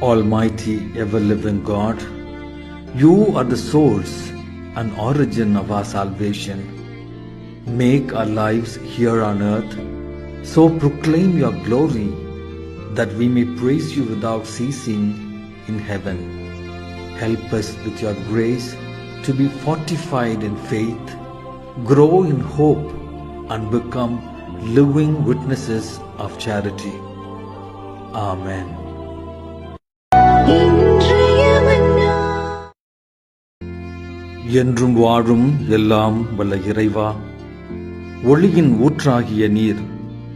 Almighty, ever living God, you are the source and origin of our salvation. Make our lives here on earth so proclaim your glory that we may praise you without ceasing in heaven. Help us with your grace to be fortified in faith, grow in hope, and become living witnesses of charity. Amen. என்றும் வாழும் எல்லாம் வல்ல இறைவா ஒளியின் ஊற்றாகிய நீர்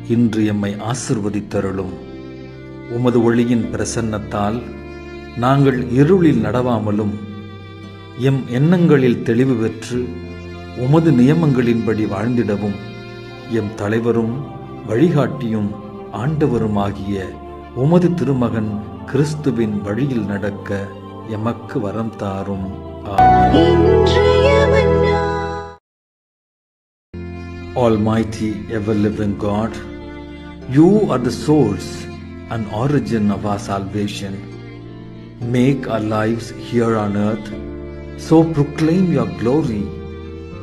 இன்று எம்மை ஆசிர்வதித்தருளும். உமது ஒளியின் பிரசன்னத்தால் நாங்கள் இருளில் நடவாமலும் எம் எண்ணங்களில் தெளிவு பெற்று உமது நியமங்களின்படி வாழ்ந்திடவும் எம் தலைவரும் வழிகாட்டியும் ஆண்டவருமாகிய உமது திருமகன் கிறிஸ்துவின் வழியில் நடக்க எமக்கு வரம் தாரும். Almighty, ever living God, you are the source and origin of our salvation. Make our lives here on earth so proclaim your glory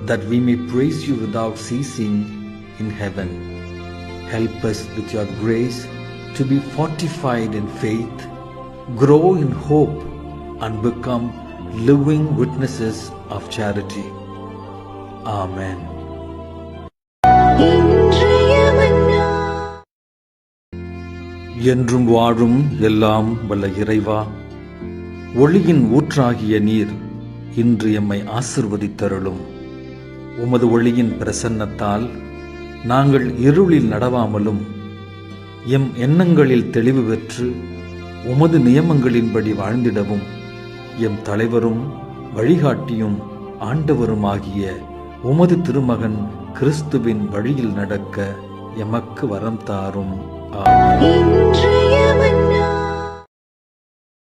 that we may praise you without ceasing in heaven. Help us with your grace to be fortified in faith, grow in hope, and become living witnesses of charity amen என்றும் வாழும் எல்லாம் வல்ல இறைவா ஒளியின் ஊற்றாகிய நீர் இன்று எம்மை ஆசிர்வதித்தருளும். உமது ஒளியின் பிரசன்னத்தால் நாங்கள் இருளில் நடவாமலும் எம் எண்ணங்களில் தெளிவு பெற்று உமது நியமங்களின்படி வாழ்ந்திடவும். எம் தலைவரும் வழிகாட்டியும் ஆண்டவருமாகிய உமது திருமகன் கிறிஸ்துவின் வழியில் நடக்க எமக்கு வரம் தாரும். ஆ